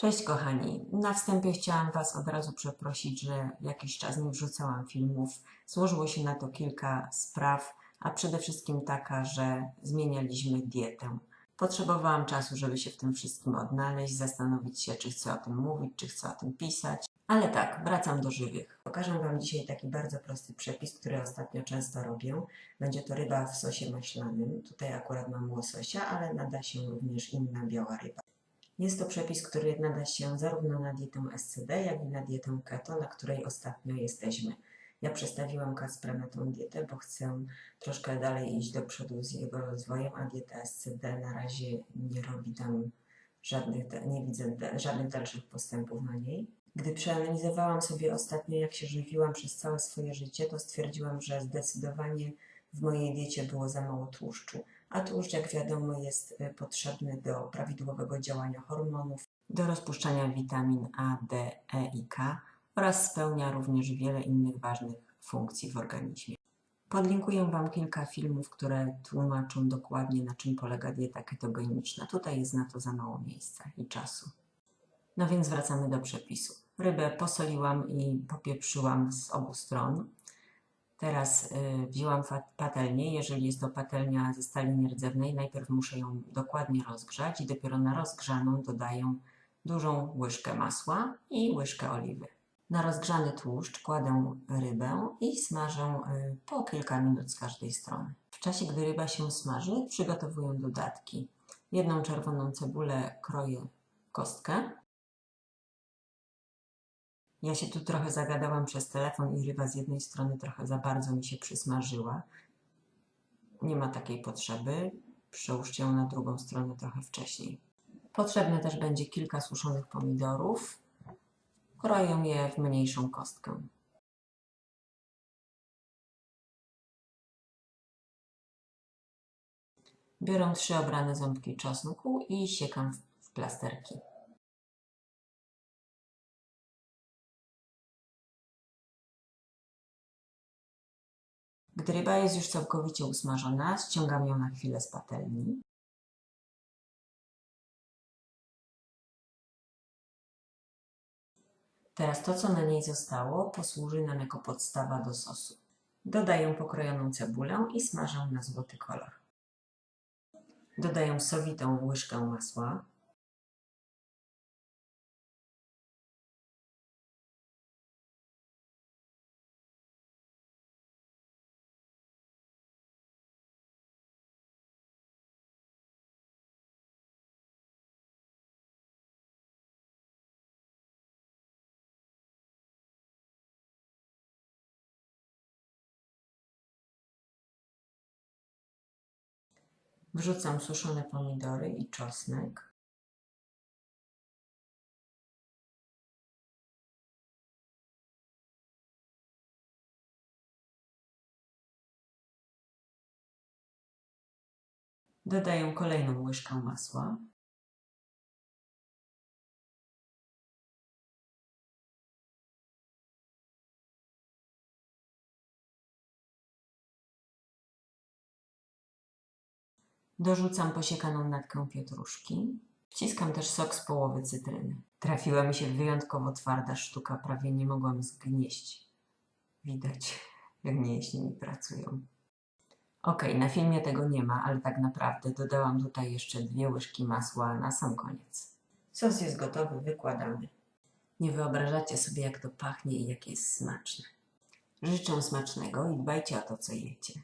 Cześć kochani, na wstępie chciałam Was od razu przeprosić, że jakiś czas nie wrzucałam filmów. Złożyło się na to kilka spraw, a przede wszystkim taka, że zmienialiśmy dietę. Potrzebowałam czasu, żeby się w tym wszystkim odnaleźć, zastanowić się, czy chcę o tym mówić, czy chcę o tym pisać. Ale tak, wracam do żywych. Pokażę Wam dzisiaj taki bardzo prosty przepis, który ostatnio często robię. Będzie to ryba w sosie maślanym. Tutaj akurat mam łososia, ale nada się również inna biała ryba. Jest to przepis, który nada się zarówno na dietę SCD, jak i na dietę keto, na której ostatnio jesteśmy. Ja przestawiłam Kacpra na tą dietę, bo chcę troszkę dalej iść do przodu z jego rozwojem, a dieta SCD na razie nie robi tam żadnych, nie widzę żadnych dalszych postępów na niej. Gdy przeanalizowałam sobie ostatnio, jak się żywiłam przez całe swoje życie, to stwierdziłam, że zdecydowanie w mojej diecie było za mało tłuszczu. A tłuszcz, jak wiadomo, jest y, potrzebny do prawidłowego działania hormonów, do rozpuszczania witamin A, D, E i K oraz spełnia również wiele innych ważnych funkcji w organizmie. Podlinkuję Wam kilka filmów, które tłumaczą dokładnie, na czym polega dieta ketogeniczna. Tutaj jest na to za mało miejsca i czasu. No więc wracamy do przepisu. Rybę posoliłam i popieprzyłam z obu stron. Teraz y, wzięłam patelnię. Jeżeli jest to patelnia ze stali nierdzewnej, najpierw muszę ją dokładnie rozgrzać i dopiero na rozgrzaną dodaję dużą łyżkę masła i łyżkę oliwy. Na rozgrzany tłuszcz kładę rybę i smażę y, po kilka minut z każdej strony. W czasie, gdy ryba się smaży, przygotowuję dodatki. Jedną czerwoną cebulę kroję kostkę, ja się tu trochę zagadałam przez telefon i ryba z jednej strony trochę za bardzo mi się przysmażyła. Nie ma takiej potrzeby. Przełóżcie ją na drugą stronę trochę wcześniej. Potrzebne też będzie kilka suszonych pomidorów. Kroję je w mniejszą kostkę. Biorę trzy obrane ząbki czosnku i siekam w plasterki. Gdy ryba jest już całkowicie usmażona, ściągam ją na chwilę z patelni. Teraz to, co na niej zostało, posłuży nam jako podstawa do sosu. Dodaję pokrojoną cebulę i smażę na złoty kolor. Dodaję sowitą łyżkę masła. Wrzucam suszone pomidory i czosnek. Dodaję kolejną łyżkę masła. Dorzucam posiekaną natkę pietruszki. Wciskam też sok z połowy cytryny. Trafiła mi się wyjątkowo twarda sztuka, prawie nie mogłam zgnieść. Widać, jak mięśnie mi pracują. Ok, na filmie tego nie ma, ale tak naprawdę dodałam tutaj jeszcze dwie łyżki masła na sam koniec. Sos jest gotowy, wykładamy. Nie wyobrażacie sobie, jak to pachnie i jak jest smaczne. Życzę smacznego i dbajcie o to, co jecie.